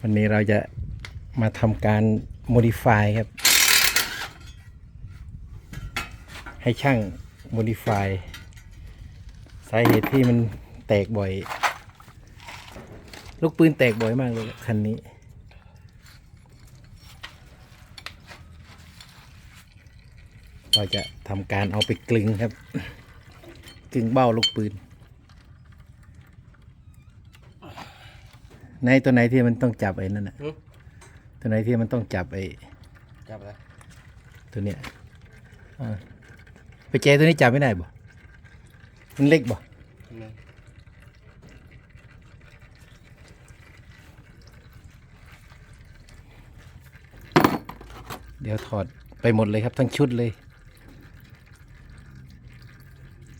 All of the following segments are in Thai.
วันนี้เราจะมาทำการ modify ครับ ให้ช่าง modify สาเหตุที่มันแตกบ่อย ลูกปืนแตกบ่อยมากเลยคันนี้ เราจะทำการเอาไปกลึงครับ กลึงเบ้าลูกปืน ในตัวไหนที่มันต้องจับไอ้นั่นน่ะหึ ตัวไหนที่มันต้องจับไอ้จับอะไรตัวเนี้ยอ่าไปเจตัวนี้จับไม่ได้บ่มันเล็กบ่ทำไมเดี๋ยวถอดไปหมดเลยครับทั้งชุดเลย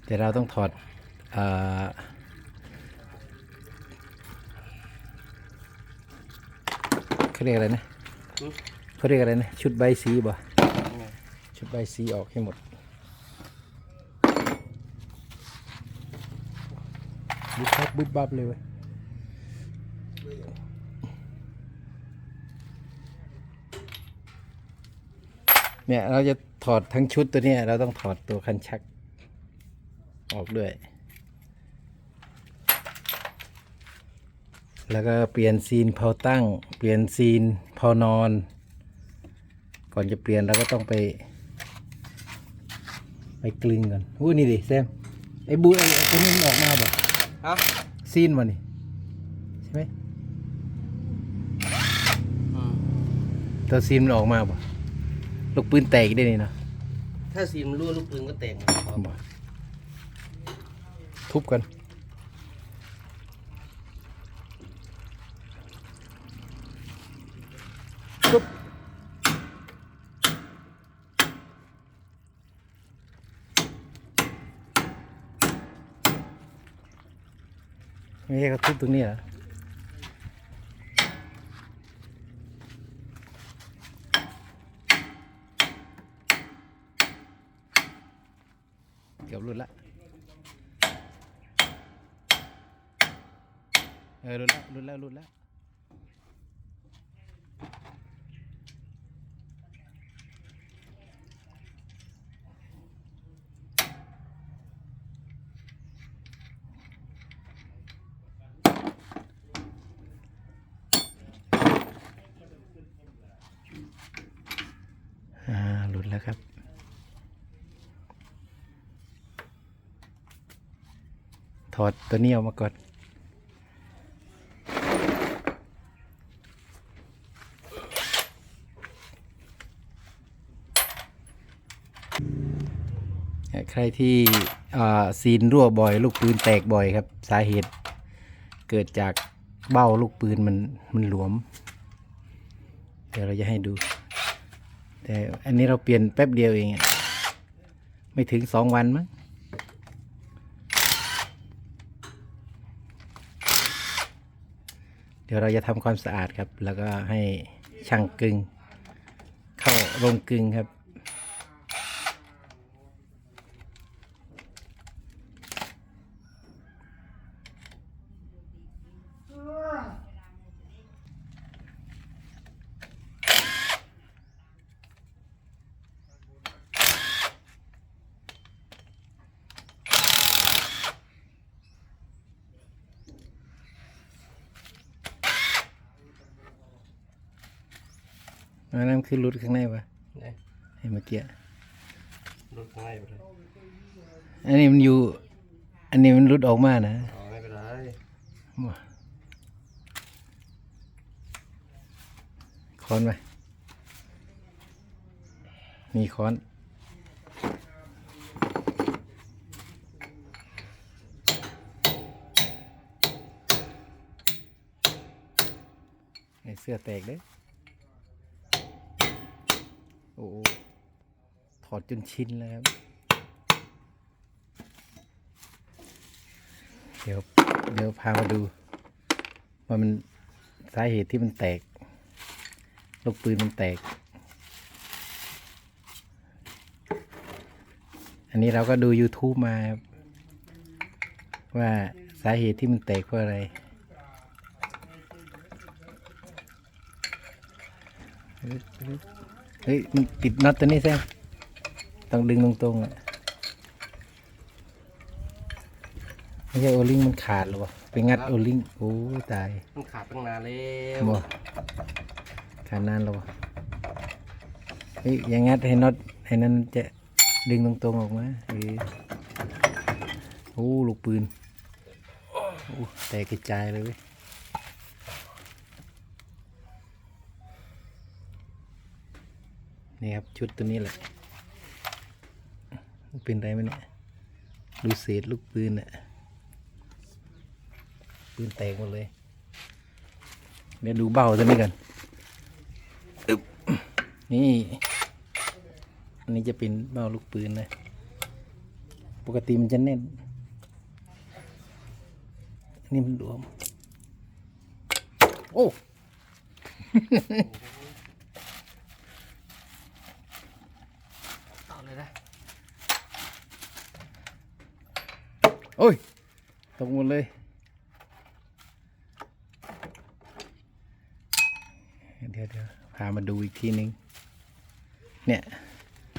แต่เราต้องถอดอ่า เขาเรียกอะไรนะหึเขาเรียกอะไรนะ ชุดใบสีบ่ทำไมชุดใบสีออกให้หมดบุบบับบุบบับเลยเว้ยเนี่ยเราจะถอดทั้งชุดตัวเนี้ยเราต้องถอดตัวคันชักออกด้วย แล้วก็เปลี่ยนซีนเพาตั้ง เปลี่ยนซีนเพานอน ก่อนจะเปลี่ยนเราก็ต้องไป ไปกลึงก่อนอู้นี่ดิแซมไอ้บูไอ้ไอ้ตัวนี้มันออกมาบ่เอ้าซีนมานี่ใช่ไหมอืมตัวซีนมันออกมาบ่ลูกปืนแตกอีกได้นี่เนาะถ้าซีนมันรั่วลูกปืนก็แตกหมดครับบ่ทุบกัน ไม่ใช่เขาทุบตรงนี้เหรอ เกือบหลุดละ เออหลุดแล้วหลุดแล้วหลุดแล้ว อ่า หลุดแล้วครับ ถอดตัวนี้ออกมาก่อน ใครที่ซีนรั่วบ่อย ลูกปืนแตกบ่อยครับ สาเหตุเกิดจากเบ้าลูกปืนมันมันหลวม เดี๋ยวเราจะให้ดู แต่อันนี้เราเปลี่ยนแป๊บเดียวเอง ไม่ถึงสองวันมั้ง ดี๋ยวเราจะทำความสะอาดครับ แล้วก็ให้ช่างกึง เข้าโรงกึงครับ อันนั้นคือรุดข้างในปะเนี่ยไอ้เมื่อกี้รถง่ายไปเลยอันนี้มันอยู่ อันนี้มันรุดออกมานะอ๋อไม่เป็นไรว้าค้อนไหมมีค้อนไอ้เสื้อแตกเด้อโอ้โหถ อดจนชินแล้วครับ เดี๋ยวเดี๋ยวพามาดู ว่ามันสาเหตุที่มันแตก ลูกปืนมันแตก อันนี้เราก็ดู YouTube มาครับว่าสาเหตุที่มันแตกเพราะอะไรเฮ้ย มันติดน็อตตัวนี้แซม ต้องดึงตรงๆอะไม่ใช่โอลิงมันขาดหรอวะไปงัดโอลิงโอ้ยตายมันขาดตั้งนานแล้วบ่ขาดนานแล้ววะเฮ้ยอย่างงัดให้น็อตให้นั้นจะดึงตรงๆออกมาเออโอ้ลูกปืนโอ้แตกกระจายเลยเว้ยนี่ครับชุดตัวนี้แหละมัน เป็นไรไหมเนี่ยดูเศษลูกปืนอะปืนแตกหมดเลย เดี๋ยวดูเบ้าตัวนี้กันนี่ อันนี้จะเป็นเบ้าลูกปืนนะ ปกติมันจะแน่นนนี้มันหลวม โอ้เลยนะ โอ้ย ตกหมดเลย เดี๋ยวเดี๋ยวพามาดูอีกทีนึง เนี่ย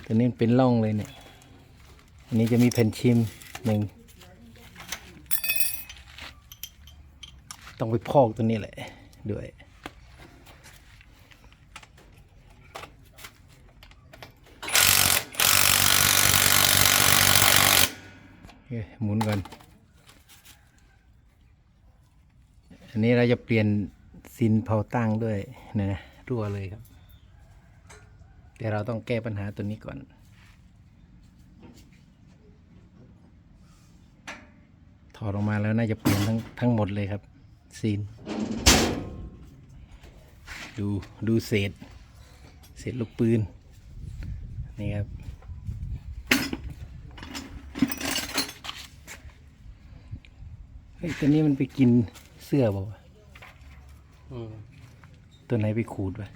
ตัวนี้เป็นร่องเลยเนี่ย อันนี้จะมีแผ่นชิมหนึ่ง ต้องไปพอกตัวนี้แหละด้วย โอเค หมุนก่อน อันนี้เราจะเปลี่ยนซินเผาตั้งด้วยนะนะรั่วเลยครับเดี๋ยวเราต้องแก้ปัญหาตัวนี้ก่อน ถอดออกมาแล้วน่าจะเปลี่ยนทั้งทั้งหมดเลยครับซีนดูดูเศษ เศษลูกปืน นี่ครับ ฮ้ยตัวนี้มันไปกินเสื้อเปล่าวะอืมตัวไหนไปขูดวะ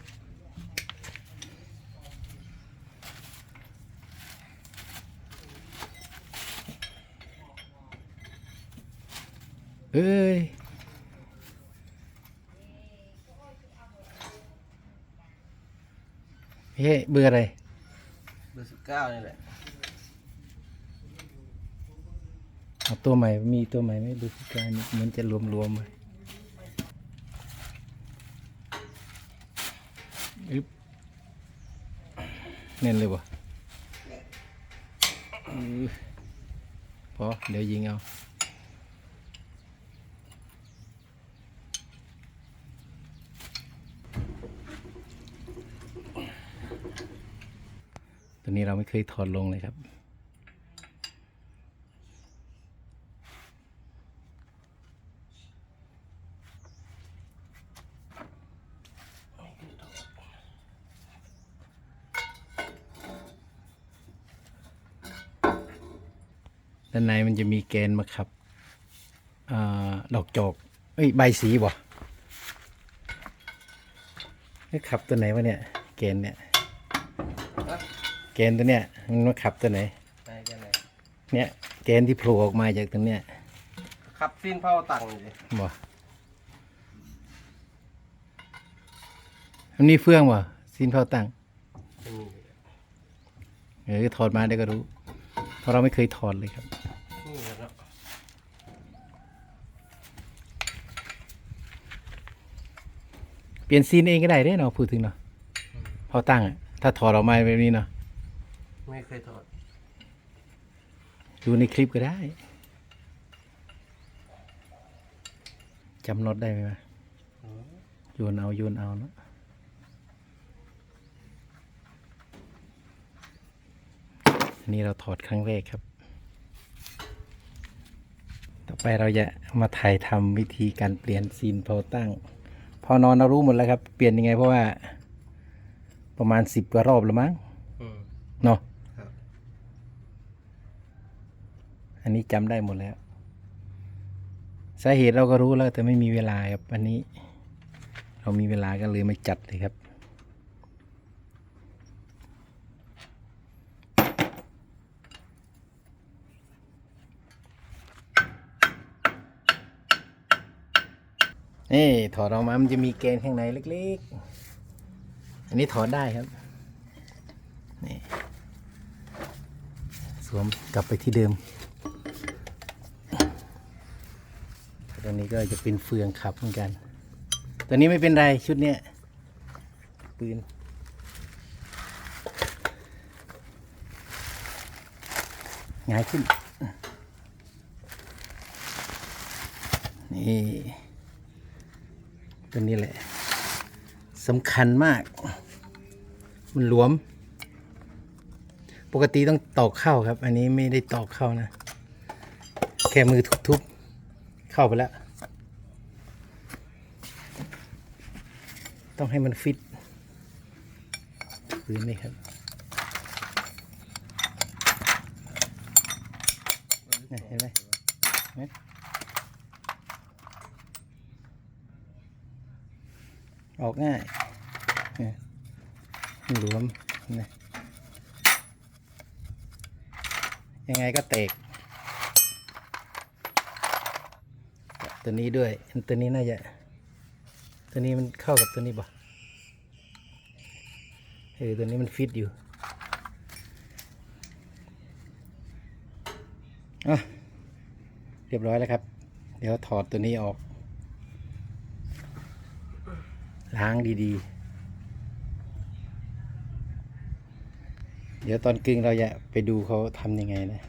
เอ้ย เฮ้ยเบอร์อะไร เบอร์สิบเก้านี่แหละ เอา ตัวใหม่มีตัวใหม่ไหมดูสิการนี่มันจะรวมๆไว้อึ๊บแน่นเลยวะพอเดี๋ยวยิงเอาตัวนี้เราไม่เคยถอดลงเลยครับ ด้านในมันจะมีแกนมาขับอาดอกจอกเอ้ยใบสีบ่นี่ขับตัวไหนวะเนี่ยแกนเนี่ยฮะแกนตัวเนี้ยมันมาขับตัวไหนไปกันเลยเนี่ยแกนที่โผล่ออกมาจากตรงเนี้ยขับสิ้นเผาตังค์เลยบ่มันมีเฟืองบ่สินเผาตั้งจะมีเออถอดมาเดี๋ยวก็รู้ เพราะเราไม่เคยถอดเลยครับ นี่แหละเนาะ เปลี่ยนซีนเองก็ได้เด้เนาะพูดถึงเนาะเผาตั้งอะถ้าถอดออกมาแบบนี้เนาะไม่เคยถอดดูในคลิปก็ได้จำน็อตได้ไหมวะอืมโยนเอาโยนเอาเนาะอันนี้เราถอดครั้งแรกครับ ต่อไปเราจะมาถ่ายทำวิธีการเปลี่ยนซีนเผาตั้ง พอนอนเรารู้หมดแล้วครับ เปลี่ยนยังไงเพราะว่า ประมาณสิบกว่ารอบแล้วมั้งอืมเนาะครับอันนี้จำได้หมดแล้ว สาเหตุเราก็รู้แล้วแต่ไม่มีเวลาครับ อันนี้ เรามีเวลาก็เลยมาจัดเลยครับ นี่ถอดออกมา มันจะมีแกนข้างในเล็กๆ อันนี้ถอดได้ครับ นี่สวมกลับไปที่เดิมตรงนี้ก็จะเป็นเฟืองขับเหมือนกัน ตัวนี้ไม่เป็นไรชุดเนี้ยปืนหงายขึ้น นี่ ตัวนี้แหละสำคัญมาก มันหลวม ปกติต้องตอกเข้าครับ อันนี้ไม่ได้ตอกเข้านะ แค่มือทุบๆเข้าไปแล้ว ต้องให้มันฟิตปืนนี่ครับเนี่ยเห็นไหมเห็นไหม ออกง่ายนี่หลวมนะยังไงก็เตกตัวนี้ด้วยอันตัวนี้น่าจะตัวนี้มันเข้ากับตัวนี้ป่ะเออตัวนี้มันฟิตอยู่อะเรียบร้อยแล้วครับ เดี๋ยวถอดตัวนี้ออก ล้างดีๆ เดี๋ยวตอนกึ่งเราจะไปดูเขาทำยังไงนะ